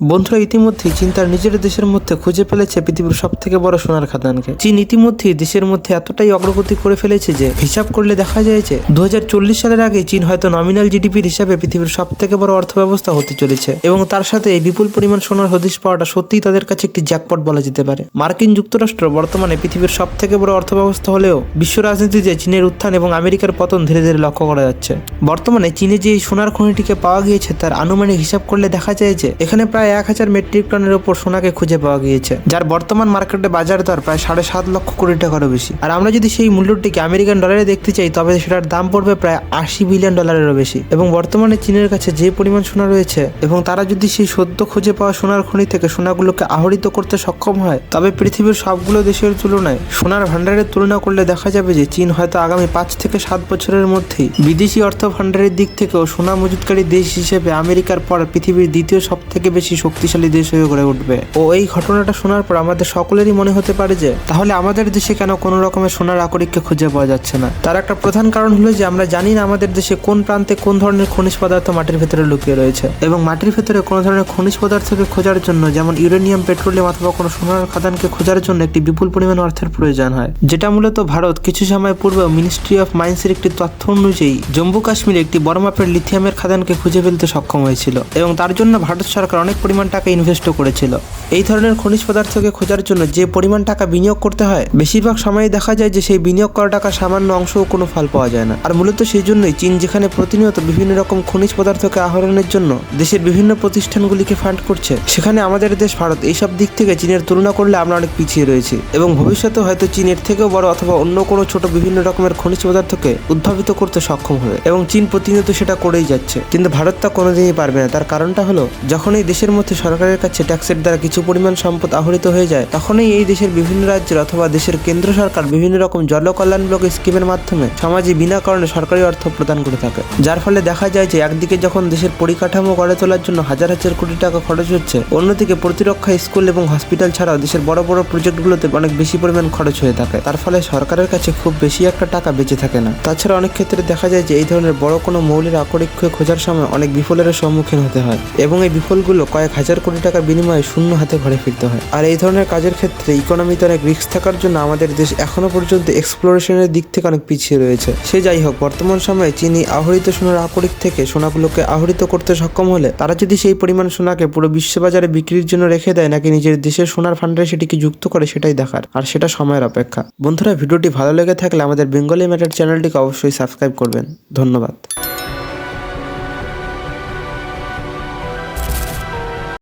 বন্ধুরা ইতিমধ্যেই চীন তার নিজের দেশের মধ্যে খুঁজে ফেলেছে পৃথিবীর সব থেকে বড় সোনার খাদানকে চীন ইতিমধ্যেই দেশের মধ্যে এতটাই অগ্রগতি করে ফেলেছে যে হিসাব করলে দেখা যায় যে দু হাজার চল্লিশ সালের আগে চীন হয়তো নমিনাল জিডিপির হিসাবে পৃথিবীর সব থেকে বড় অর্থব্যবস্থা হতে চলেছে এবং তার সাথে এই বিপুল পরিমাণ সোনার হদিশ পাওয়াটা সত্যিই তাদের কাছে একটি জ্যাকপট বলা যেতে পারে। মার্কিন যুক্তরাষ্ট্র বর্তমানে পৃথিবীর সব থেকে বড় অর্থব্যবস্থা হলেও বিশ্ব রাজনীতিতে চীনের উত্থান এবং আমেরিকার পতন ধীরে ধীরে লক্ষ্য করা যাচ্ছে। বর্তমানে চীনে যে সোনার খনিটিকে পাওয়া গিয়েছে, তার আনুমানিক হিসাব করলে দেখা যায় যে এখানে প্রায় এক হাজার মেট্রিক টনের উপর সোনাকে খুঁজে পাওয়া গিয়েছে, যার বর্তমান মার্কেটে বাজার দর প্রায় সাড়ে সাত লক্ষ কোটি টাকারও বেশি। আর আমরা যদি সেই মূল্যটিকে আমেরিকান ডলারে দেখতে চাই, তবে সেটার দাম পড়বে প্রায় আশি বিলিয়ন ডলারেরও বেশি। এবং বর্তমানে চীনের কাছে যে পরিমাণ সোনা রয়েছে, এবং তারা যদি সেই সদ্য খুঁজে পাওয়া সোনার খনি থেকে সোনাগুলোকে আহরিত করতে সক্ষম হয়, তবে পৃথিবীর সবগুলো দেশের তুলনায় সোনার ভান্ডারের তুলনা করলে দেখা যাবে যে চীন হয়তো আগামী পাঁচ থেকে সাত বছরের মধ্যেই বিদেশি অর্থ ভান্ডারের দিক থেকেও সোনা মজুতকারী দেশ হিসেবে আমেরিকার পর পৃথিবীর দ্বিতীয় সব থেকে বেশি শক্তিশালী দেশ হয়ে গড়ে উঠবে। ও এই ঘটনাটা শোনার পর আমাদের সকলেরই মনে হতে পারে যে, তাহলে আমাদের দেশে কেন কোনো রকমের সোনার আকরিককে খুঁজে পাওয়া যাচ্ছে না? তার একটা প্রধান কারণ হলো যে, আমরা জানি না আমাদের দেশে কোন প্রান্তে কোন ধরনের খনিজ পদার্থ মাটির ভেতরে লুকিয়ে রয়েছে। এবং মাটির ভেতরে কোনো ধরনের খনিজ পদার্থকে খোঁজার জন্য, যেমন ইউরেনিয়াম, পেট্রোলিয়াম অথবা কোনো সোনার খাদানকে খোঁজার জন্য একটি বিপুল পরিমাণ অর্থের প্রয়োজন হয়। যেটা মূলত ভারত কিছু সময় পূর্বে মিনিস্ট্রি অফ মাইন্সের একটি তথ্য অনুযায়ী জম্মু কাশ্মীরে একটি বড় মাপের লিথিয়ামের খাদানকে খুঁজে ফেলতে সক্ষম হয়েছিল। এবং তার জন্য ভারত সরকার অনেক পরিমাণ টাকা ইনভেস্টও করেছিল। এই ধরনের খনিজ পদার্থকে খোঁজার জন্য যে পরিমাণ টাকা বিনিয়োগ করতে হয়, বেশিরভাগ সময় দেখা যায় যে সেই বিনিয়োগ করা টাকা সামান্য অংশও কোনো ফল পাওয়া যায় না। আর মূলত সেই জন্যই চীন যেখানে প্রতিনিয়ত বিভিন্ন রকম খনিজ পদার্থকে আহরণের জন্য দেশের বিভিন্ন প্রতিষ্ঠানগুলিকে ফান্ড করছে, সেখানে আমাদের দেশ, ভারত এইসব দিক থেকে চীনের তুলনা করলে আমরা অনেক পিছিয়ে রয়েছি। এবং ভবিষ্যতে হয়তো চীনের থেকেও বড় অথবা অন্য কোনো ছোট বিভিন্ন রকমের খনিজ পদার্থকে উদ্ভাবিত করতে সক্ষম হবে। এবং চীন প্রতিনিয়ত সেটা করেই যাচ্ছে। কিন্তু ভারত তা কোনোদিনই পারবে না। তার কারণটা হলো যখন এই দেশের মধ্যে সরকারের কাছে ট্যাক্সের দ্বারা কিছু পরিমাণ সম্পদ আহরিত হয়ে যায়, তখনই এই দেশের বিভিন্ন রাজ্যের অথবা দেশের কেন্দ্র সরকার বিভিন্ন রকম জনকল্যাণমূলক স্কিমের মাধ্যমে সমাজে বিনা কারণে সরকারি অর্থ প্রদান করে থাকে। যার ফলে দেখা যায় যে একদিকে যখন দেশের পরিকাঠামো গড়ে তোলার জন্য হাজার হাজার কোটি টাকা খরচ হচ্ছে, অন্যদিকে প্রতিরক্ষা, স্কুল এবং হসপিটাল ছাড়াও দেশের বড় বড় প্রজেক্টগুলোতে অনেক বেশি পরিমাণ খরচ হয়ে থাকে। তার ফলে সরকারের কাছে খুব বেশি একটা টাকা বেঁচে থাকে না। তাছাড়া অনেক ক্ষেত্রে দেখা যায় যে এই ধরনের বড় কোনো মৌলের আকরিক্ষ খোঁজার সময় অনেক বিফলের সম্মুখীন হতে হয় এবং এই বিফলগুলো কয়েক হাজার কোটি টাকার বিনিময়ে শূন্য হাতে ঘরে ফিরতে হয়। আর এই ধরনের কাজের ক্ষেত্রে ইকোনমিতে অনেক রিস্ক থাকার জন্য আমাদের দেশ এখনও পর্যন্ত এক্সপ্লোরেশনের দিক থেকে অনেক পিছিয়ে রয়েছে। সে যাই হোক, বর্তমান সময়ে চীনি আহরিত সোনার আকরিক থেকে সোনাগুলোকে আহরিত করতে সক্ষম হলে তারা যদি সেই পরিমাণ সোনাকে পুরো বিশ্ববাজারে বিক্রির জন্য রেখে দেয় নাকি নিজের দেশের সোনার ফান্ডে সেটিকে যুক্ত করে সেটাই দেখার। আর সেটা সময়ের অপেক্ষা। বন্ধুরা, ভিডিওটি ভালো লেগে থাকলে আমাদের বেঙ্গলি ম্যাটার চ্যানেলটিকে অবশ্যই সাবস্ক্রাইব করবেন। ধন্যবাদ।